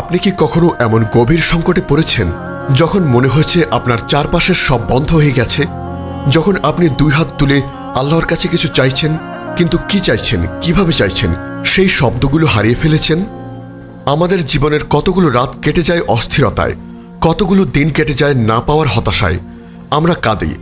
আপনি কি কখনো এমন গভীর সংকটে পড়েছেন যখন মনে হয়েছে আপনার চারপাশের সব বন্ধ হয়ে গেছে? যখন আপনি দুই হাত তুলে আল্লাহর কাছে কিছু চাইছেন, কিন্তু কি চাইছেন, কীভাবে চাইছেন, সেই শব্দগুলো হারিয়ে ফেলেছেন? আমাদের জীবনের কতগুলো রাত কেটে যায় অস্থিরতায়, কতগুলো দিন কেটে যায় না পাওয়ার হতাশায়। আমরা কাঁদি,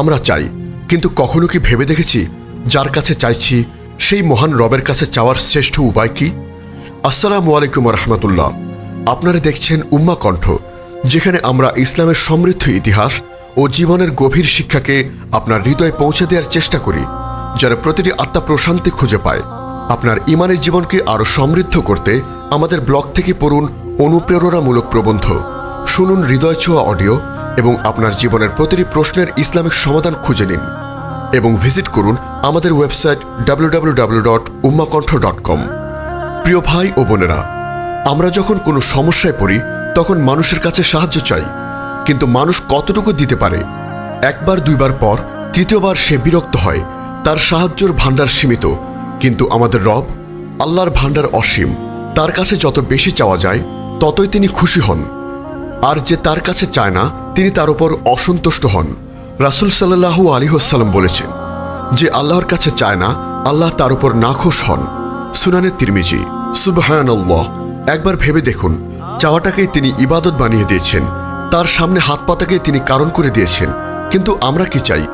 আমরা চাই, কিন্তু কখনো কি ভেবে দেখেছি যার কাছে চাইছি, সেই মহান রবের কাছে চাওয়ার শ্রেষ্ঠ উপায় কি? আসসালামু আলাইকুম রহমতুল্লাহ। আপনারা দেখছেন উম্মা কণ্ঠ, যেখানে আমরা ইসলামের সমৃদ্ধ ইতিহাস ও জীবনের গভীর শিক্ষাকে আপনার হৃদয়ে পৌঁছে দেওয়ার চেষ্টা করি, যেন প্রতিটি আত্মা প্রশান্তি খুঁজে পায়। আপনার ইমানের জীবনকে আরও সমৃদ্ধ করতে আমাদের ব্লগ থেকে পড়ুন অনুপ্রেরণামূলক প্রবন্ধ। শুনুন হৃদয় ছোঁয়া অডিও এবং আপনার জীবনের প্রতিটি প্রশ্নের ইসলামিক সমাধান খুঁজে নিন। এবং ভিজিট করুন আমাদের website W W W dot Ummakantha dot প্রিয় ভাই ও বোনেরা আমরা যখন কোনো সমস্যায় পড়ি, তখন মানুষের কাছে সাহায্য চাই। কিন্তু মানুষ কতটুকু দিতে পারে? একবার, দুইবার পর, তৃতীয়বার সে বিরক্ত হয়। তার সাহায্যর ভাণ্ডার সীমিত। কিন্তু আমাদের রব, আল্লাহর ভাণ্ডার অসীম। তার কাছে যত বেশি চাওয়া যায়, ততই তিনি খুশি হন। আর যে তার কাছে চায় না, তিনি তার উপর অসন্তুষ্ট হন। রাসুল সাল্লাহু আলিহাসাল্লাম বলেছেন, যে আল্লাহর কাছে চায় না, আল্লাহ তার উপর নাখোশ হন। সুনানের তিরমিজি, সুবহানাল্লাহ। একবার ভেবে দেখুন, চাওয়াটাকেই তিনি ইবাদত বানিয়ে দিয়েছেন। তার সামনে হাত পাতাকে তিনি কারণ করে দিয়েছেন। কিন্তু আমরা কি চাই?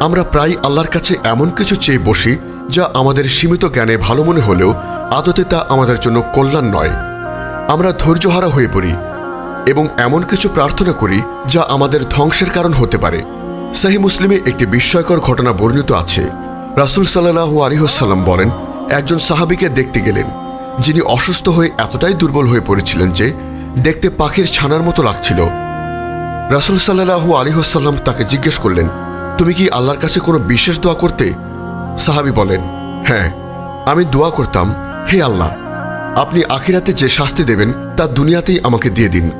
আমরা প্রায় আল্লাহর কাছে এমন কিছু চেয়ে বসি, যা আমাদের সীমিত জ্ঞানে ভালো মনে হলেও আদতে তা আমাদের জন্য কল্যাণ নয়। আমরা ধৈর্যহারা হয়ে পড়ি এবং এমন কিছু প্রার্থনা করি, যা আমাদের ধ্বংসের কারণ হতে পারে। সাহি মুসলিমে একটি বিস্ময়কর ঘটনা বর্ণিত আছে। রাসুল সাল্লাহু আলিহসাল্লাম বলেন, একজন সাহাবিকে দেখতে গেলেন। যিনি অসুস্থ হয়ে এতটাই দুর্বল হয়ে পড়েছিলেন যে দেখতে পাখির ছানার মতো লাগছিল। রাসুল সাল্লাহু আলিহসাল্লাম তাকে জিজ্ঞেস করলেন, তুমি কি আল্লাহর কাছে কোনো বিশেষ দোয়া করতে? সাহাবি বলেন হ্যাঁ আমি দোয়া করতাম, হে আল্লাহ, আপনি আখিরাতে যে শাস্তি দেবেন তা দুনিয়াতেই আমাকে দিয়ে দিন।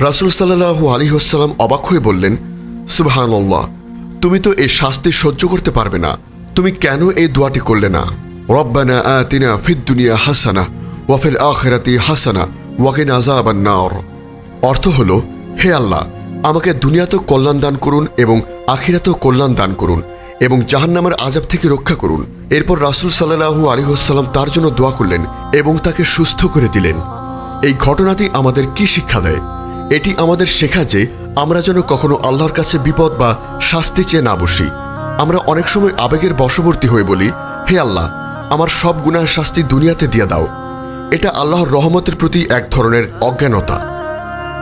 রাসুল সাল্লাহু আলিহসাল্লাম অবাক হয়ে বললেন সুবাহান তুমি তো এই শাস্তি সহ্য করতে পারবে না। তুমি কেন এই দোয়াটি করলে না? রব্বানা আতিনা ফিদ দুনিয়া হাসানা ওয়াফিল আখেরাতি হাসানা ওয়াকিন আজাবান নার অর্থ হল, হে আল্লাহ, আমাকে দুনিয়াতেও কল্যাণ দান করুন এবং আখিরাতেও কল্যাণ দান করুন এবং জাহান্নামের আজাব থেকে রক্ষা করুন। এরপর রাসুল সাল্লাহু আলিহাসাল্লাম তার জন্য দোয়া করলেন এবং তাকে সুস্থ করে দিলেন। এই ঘটনাটি আমাদের কি শিক্ষা দেয়? এটি আমাদের শেখা যে আমরা যেন কখনো আল্লাহর কাছে বিপদ বা শাস্তি চেয়ে না বসি। আমরা অনেক সময় আবেগের বশবর্তী হয়ে বলি, হে আল্লাহ, আমার সব গুনাহের শাস্তি দুনিয়াতে দিয়ে দাও। এটা আল্লাহর রহমতের প্রতি এক ধরনের অজ্ঞানতা।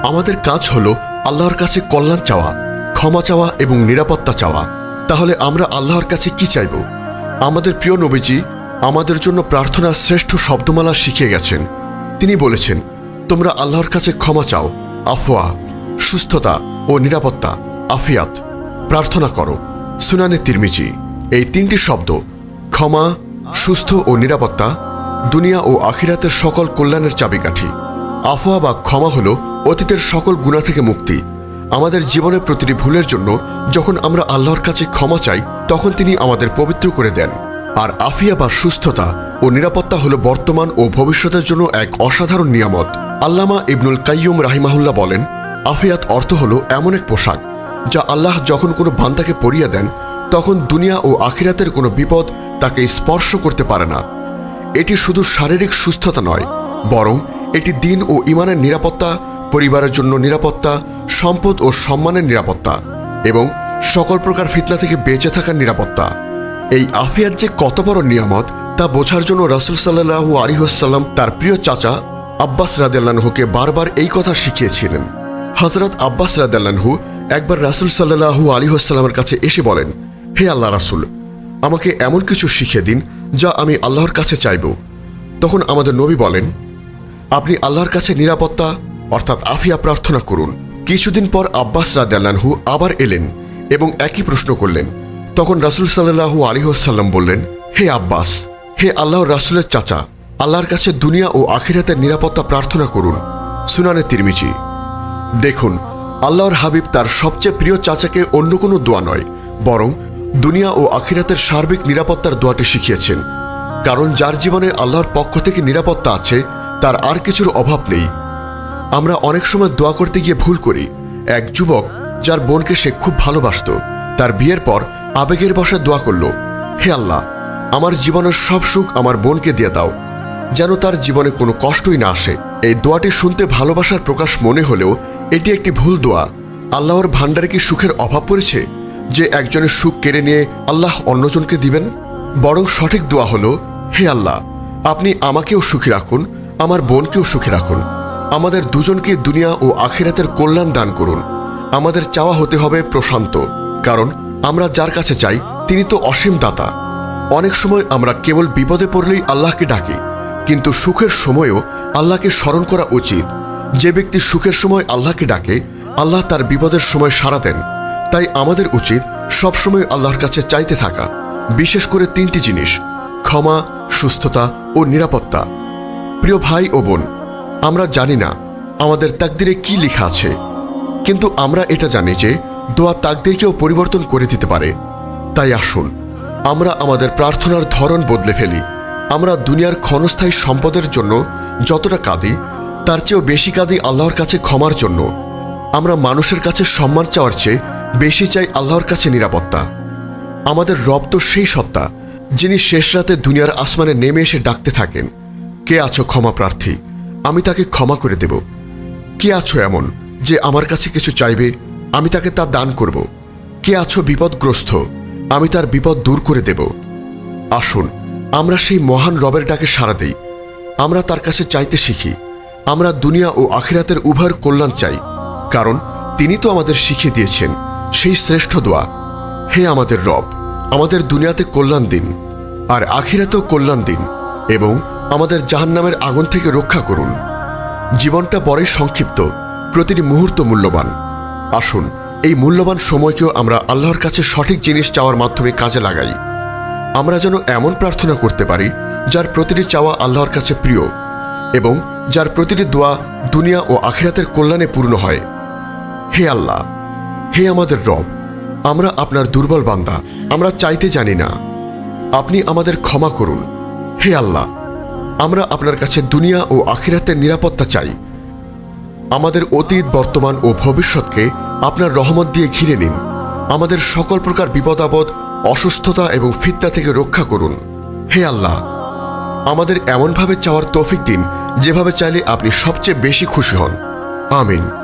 আমাদের কাজ হলো আল্লাহর কাছে কল্যাণ চাওয়া, ক্ষমা চাওয়া এবং নিরাপত্তা চাওয়া। তাহলে আমরা আল্লাহর কাছে কি চাইব? আমাদের প্রিয় নবীজি আমাদের জন্য প্রার্থনার শ্রেষ্ঠ শব্দমালা শিখিয়ে গেছেন। তিনি বলেছেন, তোমরা আল্লাহর কাছে ক্ষমা চাও, আফওয়া, সুস্থতা ও নিরাপত্তা, আফিয়াত। প্রার্থনা করো। সুনানে তিরমিজি। এই তিনটি শব্দ, ক্ষমা, সুস্থ ও নিরাপত্তা দুনিয়া ও আখিরাতের সকল কল্যাণের চাবিকাঠি। আফওয়া বা ক্ষমা হল অতীতের সকল গুণা থেকে মুক্তি। আমাদের জীবনের প্রতিটি ভুলের জন্য যখন আমরা আল্লাহর কাছে ক্ষমা চাই, তখন তিনি আমাদের পবিত্র করে দেন। আর আফিয়া বা সুস্থতা ও নিরাপত্তা হলো বর্তমান ও ভবিষ্যতের জন্য এক অসাধারণ নিয়ামত। আল্লামা ইবনুল কাইয়ুম রাহিমাহুল্লাহ বলেন, আফিয়াত অর্থ হল এমন এক পোশাক, যা আল্লাহ যখন কোনো বান্দাকে পরিয়ে দেন, তখন দুনিয়া ও আখিরাতের কোনো বিপদ তাকে স্পর্শ করতে পারে না। এটি শুধু শারীরিক সুস্থতা নয়, বরং এটি দিন ও ইমানের নিরাপত্তা, পরিবারের জন্য নিরাপত্তা, সম্পদ ও সম্মানের নিরাপত্তা, এবং সকল প্রকার ফিতনা থেকে বেঁচে থাকার নিরাপত্তা। এই আফিয়াত যে কত বড় নিয়ামত, তা বোঝার জন্য রাসুল সাল্লাহু আলিহাসাল্লাম তার প্রিয় চাচা আব্বাস রাদেল্লানহুকে বারবার এই কথা শিখিয়েছিলেন। হজরত আব্বাস রাদেল্লানহু একবার রাসুল সাল্লাহু আলিহাসাল্লামের কাছে এসে বলেন, হে আল্লাহ রাসুল, আমাকে এমন কিছু শিখিয়ে দিন যা আমি আল্লাহর কাছে চাইব। তখন আমাদের নবী বলেন, আপনি আল্লাহর কাছে নিরাপত্তা, অর্থাৎ আফিয়া প্রার্থনা করুন। কিছুদিন পর আব্বাস রাদাল্লাহু আবার এলেন এবং একই প্রশ্ন করলেন। তখন রাসুল সাল্লাহু আলিহাসাল্লাম বললেন, হে আব্বাস, হে আল্লাহর রাসুলের চাচা, আল্লাহর কাছে দুনিয়া ও আখিরাতের নিরাপত্তা প্রার্থনা করুন। সুনানে তিরমিজি। দেখুন, আল্লাহর হাবিব তার সবচেয়ে প্রিয় চাচাকে অন্য কোনো দোয়া নয়, বরং দুনিয়া ও আখিরাতের সার্বিক নিরাপত্তার দোয়াটি শিখিয়েছেন। কারণ যার জীবনে আল্লাহর পক্ষ থেকে নিরাপত্তা আছে, তার আর কিছুর অভাব নেই। আমরা অনেক সময় দোয়া করতে গিয়ে ভুল করি। এক যুবক, যার বোনকে সে খুব ভালোবাসত, তার বিয়ের পর আবেগের বসে দোয়া করল, হে আল্লাহ, আমার জীবনের সব সুখ আমার বোনকে দিয়ে দাও। যেন তার জীবনে কোনো কষ্টই না আসে। এই দোয়াটি শুনতে ভালোবাসার প্রকাশ মনে হলেও এটি একটি ভুল দোয়া। আল্লাহর ভাণ্ডারে কি সুখের অভাব পড়েছে? যে একজনের সুখ কেড়ে নিয়ে আল্লাহ অন্যজনকে দিবেন? বরং সঠিক দোয়া হলো, হে আল্লাহ, আপনি আমাকেও সুখী রাখুন, আমার বোনকেও সুখী রাখুন। আমাদের দুজনকে দুনিয়া ও আখিরাতের কল্যাণ দান করুন। আমাদের চাওয়া হতে হবে প্রশান্ত, কারণ আমরা যার কাছে চাই, তিনি তো অসীম দাতা। অনেক সময় আমরা কেবল বিপদে পড়লেই আল্লাহকে ডাকি, কিন্তু সুখের সময়ও আল্লাহকে স্মরণ করা উচিত। যে ব্যক্তি সুখের সময় আল্লাহকে ডাকে, আল্লাহ তার বিপদের সময় সাড়া দেন। তাই আমাদের উচিত সবসময় আল্লাহর কাছে চাইতে থাকা, বিশেষ করে তিনটি জিনিস, ক্ষমা, সুস্থতা ও নিরাপত্তা। প্রিয় ভাই ও বোন, আমরা জানি না আমাদের তাকদিরে কি লেখা আছে, কিন্তু আমরা এটা জানি যে দোয়া তাকদিরকেও পরিবর্তন করে দিতে পারে। তাই আসুন, আমরা আমাদের প্রার্থনার ধরন বদলে ফেলি। আমরা দুনিয়ার ক্ষণস্থায়ী সম্পদের জন্য যতটা কাঁদি, তার চেয়েও বেশি কাঁদি আল্লাহর কাছে ক্ষমার জন্য। আমরা মানুষের কাছে সম্মান চাওয়ার চেয়ে বেশি চাই আল্লাহর কাছে নিরাপত্তা। আমাদের রব তো সেই সত্তা, যিনি শেষ রাতে দুনিয়ার আসমানে নেমে এসে ডাকতে থাকেন। কে আছো ক্ষমা প্রার্থী? আমি তাকে ক্ষমা করে দেব। কে আছো এমন যে আমার কাছে কিছু চাইবে? আমি তাকে তা দান করব। কে আছো বিপদগ্রস্ত? আমি তার বিপদ দূর করে দেব। আসুন, আমরা সেই মহান রবের ডাকে সাড়া দেই। আমরা তার কাছে চাইতে শিখি। আমরা দুনিয়া ও আখিরাতের উভয়ের কল্যাণ চাই। কারণ তিনি তো আমাদের শিখিয়ে দিয়েছেন। সেই শ্রেষ্ঠ দোয়া। হে আমাদের রব, আমাদের দুনিয়াতে কল্যাণ দিন, আর আখিরাতেও কল্যাণ দিন, এবং আমাদের জাহান্নামের আগুন থেকে রক্ষা করুন। জীবনটা বড়ই সংক্ষিপ্ত, প্রতিটি মুহূর্ত মূল্যবান। আসুন, এই মূল্যবান সময়কেও আমরা আল্লাহর কাছে সঠিক জিনিস চাওয়ার মাধ্যমে কাজে লাগাই। আমরা যেন এমন প্রার্থনা করতে পারি, যার প্রতিটি চাওয়া আল্লাহর কাছে প্রিয়, এবং যার প্রতিটি দোয়া দুনিয়া ও আখিরাতের কল্যাণে পূর্ণ হয়। হে আল্লাহ হে আমাদের রব, আমরা আপনার দুর্বল বান্দা, আমরা চাইতে জানি না। আপনি আমাদের ক্ষমা করুন। হে আল্লাহ, আমরা আপনার কাছে দুনিয়া ও আখিরাতের নিরাপত্তা চাই। আমাদের অতীত, বর্তমান ও ভবিষ্যৎকে আপনার রহমত দিয়ে ঘিরে নিন। আমাদের সকল প্রকার বিপদ আপদ, অসুস্থতা এবং ফিতনা থেকে রক্ষা করুন। হে আল্লাহ, আমাদের এমনভাবে চাওয়ার তৌফিক দিন, যেভাবে চাইলে আপনি সবচেয়ে বেশি খুশি হন। আমিন।